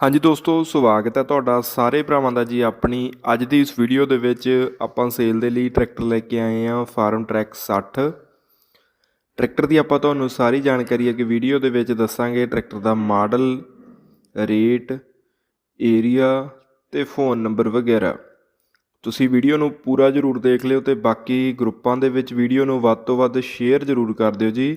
ਹਾਂਜੀ ਦੋਸਤੋ, ਸਵਾਗਤ ਹੈ ਤੁਹਾਡਾ ਸਾਰੇ ਭਰਾਵਾਂ ਦਾ ਜੀ ਆਪਣੀ ਅੱਜ ਦੀ ਇਸ ਵੀਡੀਓ ਦੇ ਵਿੱਚ ਆਪਾਂ ਸੇਲ ਦੇ ਲਈ ਟਰੈਕਟਰ ਲੈ ਕੇ ਆਏ ਹਾਂ ਫਾਰਮ ਟਰੈਕ 60 ਟਰੈਕਟਰ ਦੀ ਆਪਾਂ ਤੁਹਾਨੂੰ ਸਾਰੀ ਜਾਣਕਾਰੀ ਅੱਗੇ ਵੀਡੀਓ ਦੇ ਵਿੱਚ ਦੱਸਾਂਗੇ ਟਰੈਕਟਰ ਦਾ ਮਾਡਲ ਰੇਟ ਏਰੀਆ ਤੇ ਫੋਨ ਨੰਬਰ ਵਗੈਰਾ। ਤੁਸੀਂ ਵੀਡੀਓ ਨੂੰ ਪੂਰਾ ਜ਼ਰੂਰ ਦੇਖ ਲਿਓ ਤੇ ਬਾਕੀ ਗਰੁੱਪਾਂ ਦੇ ਵਿੱਚ ਵੀਡੀਓ ਨੂੰ ਵੱਧ ਤੋਂ ਵੱਧ ਸ਼ੇਅਰ ਜ਼ਰੂਰ ਕਰ ਦਿਓ ਜੀ।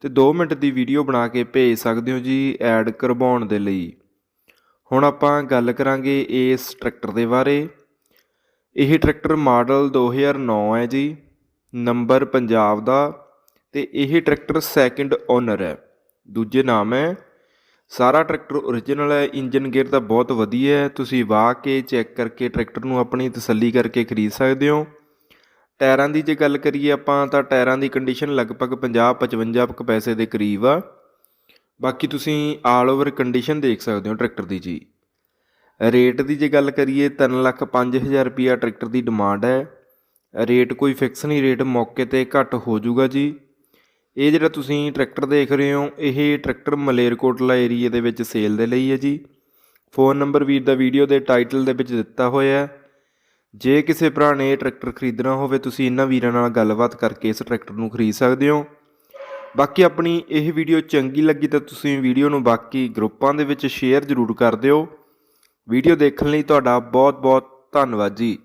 ਤੇ 2 ਮਿੰਟ ਦੀ ਵੀਡੀਓ ਬਣਾ ਕੇ ਭੇਜ ਸਕਦੇ ਹੋ ਜੀ ਐਡ ਕਰਵਾਉਣ ਦੇ ਲਈ। ਹੁਣ ਆਪਾਂ ਗੱਲ ਕਰਾਂਗੇ ਇਸ ਟਰੈਕਟਰ ਦੇ ਬਾਰੇ। ਇਹ ਟਰੈਕਟਰ ਮਾਡਲ 2009 ਹੈ ਜੀ, ਨੰਬਰ ਪੰਜਾਬ ਦਾ ਤੇ ਇਹ ਟਰੈਕਟਰ ਸੈਕਿੰਡ ਓਨਰ ਹੈ। ਦੂਜੇ ਨਾਮ ਹੈ। ਸਾਰਾ ਟਰੈਕਟਰ ਓਰੀਜਨਲ ਹੈ ਇੰਜਨ ਗੇਅਰ ਤਾਂ ਬਹੁਤ ਵਧੀਆ ਹੈ। ਤੁਸੀਂ ਵਾਹ ਕੇ ਚੈੱਕ ਕਰਕੇ ਟਰੈਕਟਰ ਨੂੰ ਆਪਣੀ ਤਸੱਲੀ ਕਰਕੇ ਖਰੀਦ ਸਕਦੇ ਹੋ। ਟਾਇਰਾਂ ਦੀ ਜੇ ਗੱਲ ਕਰੀਏ ਆਪਾਂ, ਤਾਂ ਟਾਇਰਾਂ ਦੀ ਕੰਡੀਸ਼ਨ ਲਗਭਗ 50 55 ਕੁ ਪੈਸੇ ਦੇ ਕਰੀਬ ਆ। ਬਾਕੀ ਤੁਸੀਂ ਆਲ ਓਵਰ ਕੰਡੀਸ਼ਨ ਦੇਖ ਸਕਦੇ ਹੋ ਟਰੈਕਟਰ ਦੀ ਜੀ। ਰੇਟ ਦੀ ਜੇ ਗੱਲ ਕਰੀਏ 3 ਲੱਖ 5000 ਰੁਪਿਆ ਟਰੈਕਟਰ ਦੀ ਡਿਮਾਂਡ ਹੈ। ਰੇਟ ਕੋਈ ਫਿਕਸ ਨਹੀਂ ਰੇਟ ਮੌਕੇ ਤੇ ਘੱਟ ਹੋ ਜਾਊਗਾ ਜੀ। ਇਹ ਜਿਹੜਾ ਤੁਸੀਂ ਟਰੈਕਟਰ ਦੇਖ ਰਹੇ ਹੋ, ਇਹ ਟਰੈਕਟਰ ਮਲੇਰਕੋਟਲਾ ਏਰੀਆ ਦੇ ਵਿੱਚ ਸੇਲ ਦੇ ਲਈ ਹੈ ਜੀ। ਫੋਨ ਨੰਬਰ ਵੀਰ ਦਾ ਵੀਡੀਓ ਦੇ ਟਾਈਟਲ ਦੇ ਵਿੱਚ ਦਿੱਤਾ ਹੋਇਆ ਹੈ। ਜੇ ਕਿਸੇ ਭਰਾ ਨੇ ਇਹ ਟਰੈਕਟਰ ਖਰੀਦਣਾ ਹੋਵੇ, ਤੁਸੀਂ ਇਹਨਾਂ ਵੀਰਾਂ ਨਾਲ ਗੱਲਬਾਤ ਕਰਕੇ ਇਸ ਟਰੈਕਟਰ ਨੂੰ ਖਰੀਦ ਸਕਦੇ ਹੋ। ਬਾਕੀ ਆਪਣੀ ਇਹ ਵੀਡੀਓ ਚੰਗੀ ਲੱਗੀ ਤਾਂ ਤੁਸੀਂ ਵੀਡੀਓ ਨੂੰ ਬਾਕੀ ਗਰੁੱਪਾਂ ਦੇ ਵਿੱਚ ਸ਼ੇਅਰ ਜ਼ਰੂਰ ਕਰ ਦਿਓ। ਵੀਡੀਓ ਦੇਖਣ ਲਈ ਤੁਹਾਡਾ ਬਹੁਤ ਬਹੁਤ ਧੰਨਵਾਦ ਜੀ।